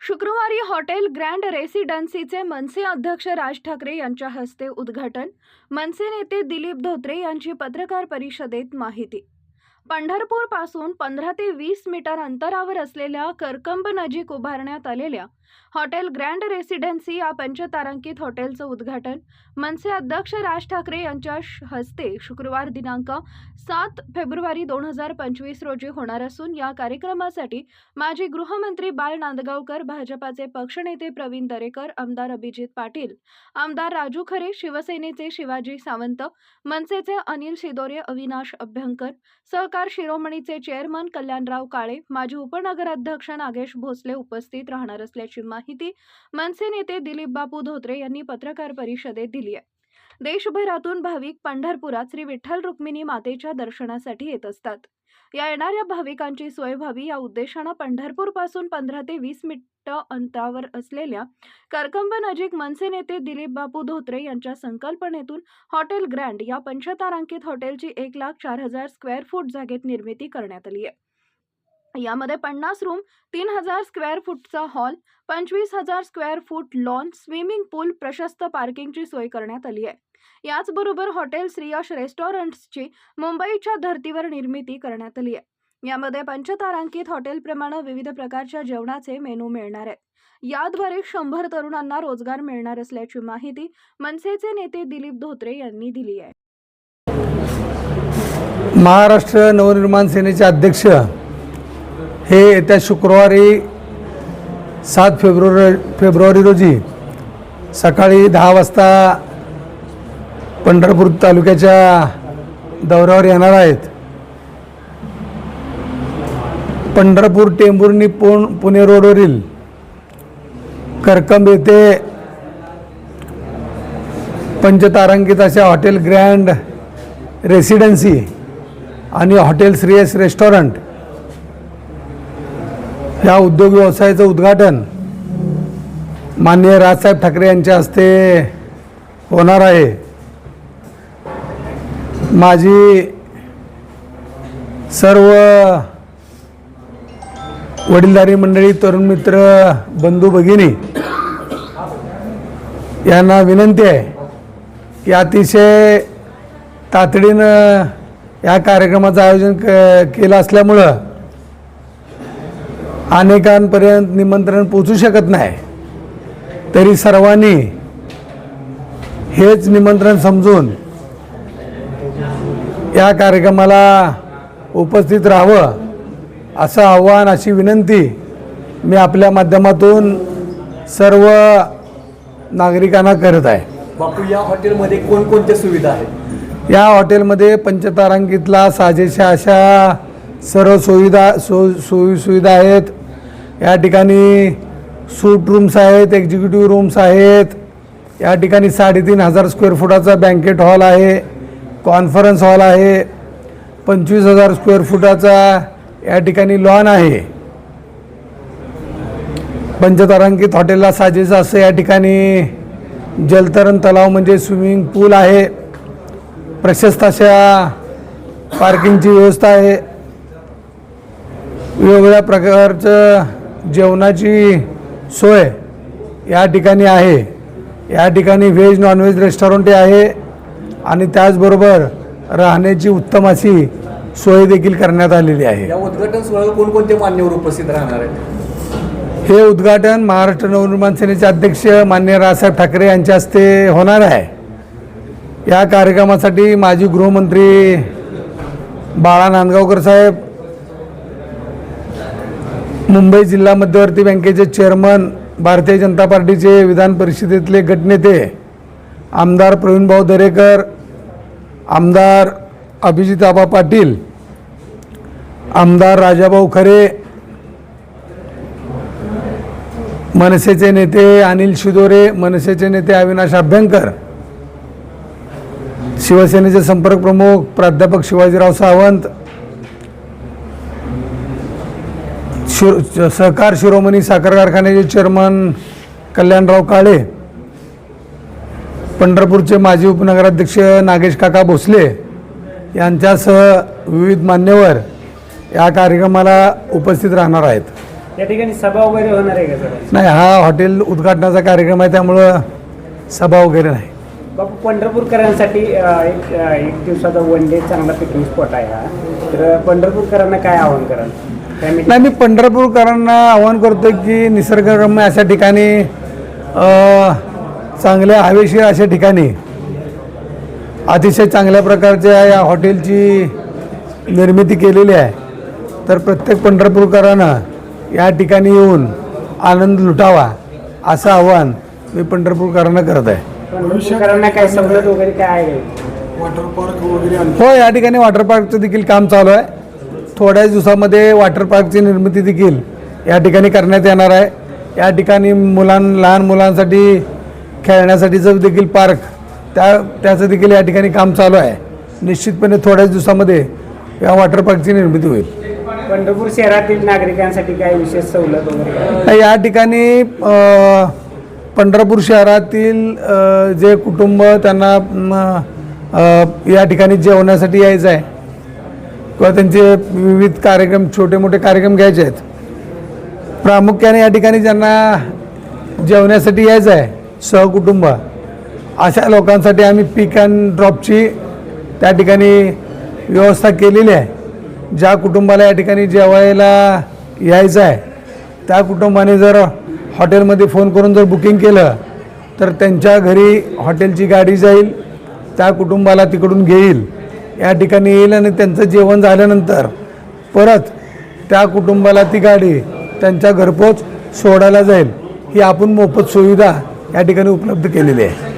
शुक्रवारी hotel grand रेसिडेन्सीचे मनसे अध्यक्ष राज ठाकरे यांच्या हस्ते उद्घाटन. मनसे नेते दिलीप धोत्रे यांची पत्रकार परिषदेत माहिती. पंढरपूरपासून पंधरा ते वीस मीटर अंतरावर असलेल्या करकंब नजीक उभारण्यात आलेल्या हॉटेल ग्रँड रेसिडेन्सी या पंचतारांकित हॉटेलचं उद्घाटन. मनसे अध्यक्ष राज ठाकरे यांच्या श- हस्ते शुक्रवार दिनांक सात फेब्रुवारी दोन हजार पंचवीस रोजी होणार असून या कार्यक्रमासाठी माजी गृहमंत्री बाल नांदगावकर भाजपाचे पक्षनेते प्रवीण दरेकर आमदार अभिजित पाटील आमदार राजू खरे शिवसेनेचे शिवाजी सावंत मनसेचे अनिल शिदोरे अविनाश अभ्यंकर सहकार शिरोमणीचे चेअरमन कल्याणराव काळे माजी उपनगराध्यक्ष नागेश भोसले उपस्थित राहणार असल्याची माहिती मनसे नेते दिलीप बापू धोत्रे यांनी पत्रकार परिषदेत दिली आहे. देशभरातून भाविक पंढरपुरात श्री विठ्ठल रुक्मिणी मातेच्या दर्शनासाठी येत असतात. या येणाऱ्या भाविकांची सोय व्हावी या उद्देशानं पंढरपूरपासून पंधरा ते वीस मिनिट अंतरावर असलेल्या करकंब नजीक मनसे नेते दिलीप बापू धोत्रे यांच्या संकल्पनेतून हॉटेल ग्रँड या पंचतारांकित हॉटेलची एक लाख चार हजार स्क्वेअर फूट जागेत निर्मिती करण्यात आली आहे. यामध्ये पन्नास रूम तीन हजार स्क्वेअर फूटचा हॉल पंचवीस हजार square feet lawn swimming pool प्रशस्त पार्किंगची सोय करण्यात आली आहे. याचबरोबर हॉटेल श्रीयश रेस्टॉरंट्सची मुंबईच्या धर्तीवर निर्मिती करण्यात आली आहे. यामध्ये पंचतारांकित हॉटेलप्रमाणे विविध प्रकारच्या जेवणाचे मेनू मिळणार आहेत. याद्वारे शंभर तरुणांना रोजगार मिळणार असल्याची माहिती मनसेचे नेते दिलीप धोत्रे यांनी दिली आहे. महाराष्ट्र नवनिर्माण सेनेचे अध्यक्ष हे येत्या शुक्रवारी सात फेब्रुवारी फेब्रुवारी रोजी सकाळी दहा वाजता पंढरपूर तालुक्याच्या दौऱ्यावर येणार आहेत. पंढरपूर टेंभुर्णी पुण पुणे रोडवरील करकंब येथे पंचतारांकित अशा हॉटेल ग्रँड रेसिडेन्सी आणि हॉटेल श्रेयस रेस्टॉरंट या उद्योग व्यवसायाचं उद्घाटन माननीय राजसाहेब ठाकरे यांच्या हस्ते होणार आहे. माझी सर्व वडीलधारी मंडळी तरुण मित्र बंधू भगिनी यांना विनंती आहे की अतिशय तातडीनं या कार्यक्रमाचं आयोजन क केलं असल्यामुळं अनेकांपर्यंत निमंत्रण पोचू शकत नाही. तरी सर्वांनी हेच निमंत्रण समजून या कार्यक्रमाला उपस्थित राहावं असं आव्हान अशी विनंती मी आपल्या माध्यमातून सर्व नागरिकांना करत आहे. बापू या हॉटेलमध्ये कोणकोणत्या सुविधा आहेत? या हॉटेलमध्ये पंचतारांकितला साजेशा अशा सर्व सुविधा सो सोयी सुविधा आहेत. या ठिकाणी सूट रूम्स आहेत एक्झिक्युटिव्ह रूम्स आहेत. या ठिकाणी साडेतीन हजार स्क्वेअर फुटाचा बँकेट हॉल आहे कॉन्फरन्स हॉल आहे. पंचवीस हजार स्क्वेअर फुटाचा या ठिकाणी लॉन आहे. पंचतारांकित हॉटेलला साजेसं असं या ठिकाणी जलतरण तलाव म्हणजे स्विमिंग पूल आहे. प्रशस्त अशा पार्किंगची व्यवस्था आहे. वेगवेगळ्या प्रकारचं जेवणाची सोय या ठिकाणी आहे. या ठिकाणी व्हेज नॉनव्हेज रेस्टॉरंटही आहे आणि त्याचबरोबर राहण्याची उत्तम अशी सोय देखील करण्यात आलेली आहे. या उद्घाटन सोहळ्याला कोणकोणते मान्यवर उपस्थित राहणार आहेत? हे उद्घाटन महाराष्ट्र नवनिर्माण सेनेचे अध्यक्ष मान्य राजसाहेब ठाकरे यांच्या हस्ते होणार आहे. या कार्यक्रमासाठी माजी गृहमंत्री बाळा नांदगावकर साहेब मुंबई जिल्हा मध्यवर्ती बँकेचे चेअरमन भारतीय जनता पार्टीचे विधान परिषदेतले गटनेते आमदार प्रवीणभाऊ दरेकर आमदार अभिजित आबा पाटील आमदार राजाभाऊ खरे मनसेचे नेते अनिल शिदोरे मनसेचे नेते अविनाश अभ्यंकर शिवसेनेचे संपर्क प्रमुख प्राध्यापक शिवाजीराव सावंत शिर सहकार शिरोमणी साखर कारखान्याचे चेअरमन कल्याणराव काळे पंढरपूरचे माजी उपनगराध्यक्ष नागेश काका भोसले यांच्यासह विविध मान्यवर या कार्यक्रमाला उपस्थित राहणार आहेत. या ठिकाणी सभा वगैरे होणार आहे का नाही हा हॉटेल उद्घाटनाचा कार्यक्रम आहे त्यामुळं सभा वगैरे नाही. बापू पंढरपूरकरांसाठी एक एक दिवसाचा वन डे चांगला पिकनिक स्पॉट आहे हा. तर पंढरपूरकरांना काय आवाहन कराल? नाही मी पंढरपूरकरांना आवाहन करतो की निसर्गरम्य अशा ठिकाणी अ, चांगल्या हवेशीर अशा ठिकाणी अतिशय चांगल्या प्रकारच्या या हॉटेलची निर्मिती केलेली आहे. तर प्रत्येक पंढरपूरकरांना या ठिकाणी येऊन आनंद लुटावा असं आव्हान मी पंढरपूरकरांना करत आहे. पंढरपूरकरांना काय सवलत वगैरे काय आहे? हो या ठिकाणी वॉटर पार्कचं देखील काम चालू आहे. थोड्याच दिवसामध्ये वॉटर पार्कची निर्मिती देखील या ठिकाणी करण्यात येणार आहे. या ठिकाणी मुलां लहान मुलांसाठी खेळण्यासाठीचं देखील पार्क त्या त्याचं देखील या ठिकाणी काम चालू आहे. निश्चितपणे थोड्याच दिवसामध्ये या वॉटर पार्कची निर्मिती होईल. पंढरपूर शहरातील नागरिकांसाठी काय विशेष सवलत वगैरे? या ठिकाणी पंढरपूर शहरातील जे कुटुंब त्यांना या ठिकाणी जेवण्यासाठी यायचं आहे किंवा त्यांचे विविध कार्यक्रम छोटे मोठे कार्यक्रम घ्यायचे आहेत. प्रामुख्याने या ठिकाणी ज्यांना जेवण्यासाठी यायचं आहे सहकुटुंब अशा लोकांसाठी आम्ही पिक अँड ड्रॉपची त्या ठिकाणी व्यवस्था केलेली आहे. ज्या कुटुंबाला या ठिकाणी जेवायला यायचं आहे त्या कुटुंबाने जर हॉटेलमध्ये फोन करून जर बुकिंग केलं तर त्यांच्या घरी हॉटेलची गाडी जाईल त्या कुटुंबाला तिकडून घेईल. या ठिकाणी येईल आणि त्यांचं जेवण झाल्यानंतर परत त्या कुटुंबाला ती गाडी त्यांच्या घरपोच सोडायला जाईल. ही आपण मोफत सुविधा या ठिकाणी उपलब्ध केलेली आहे.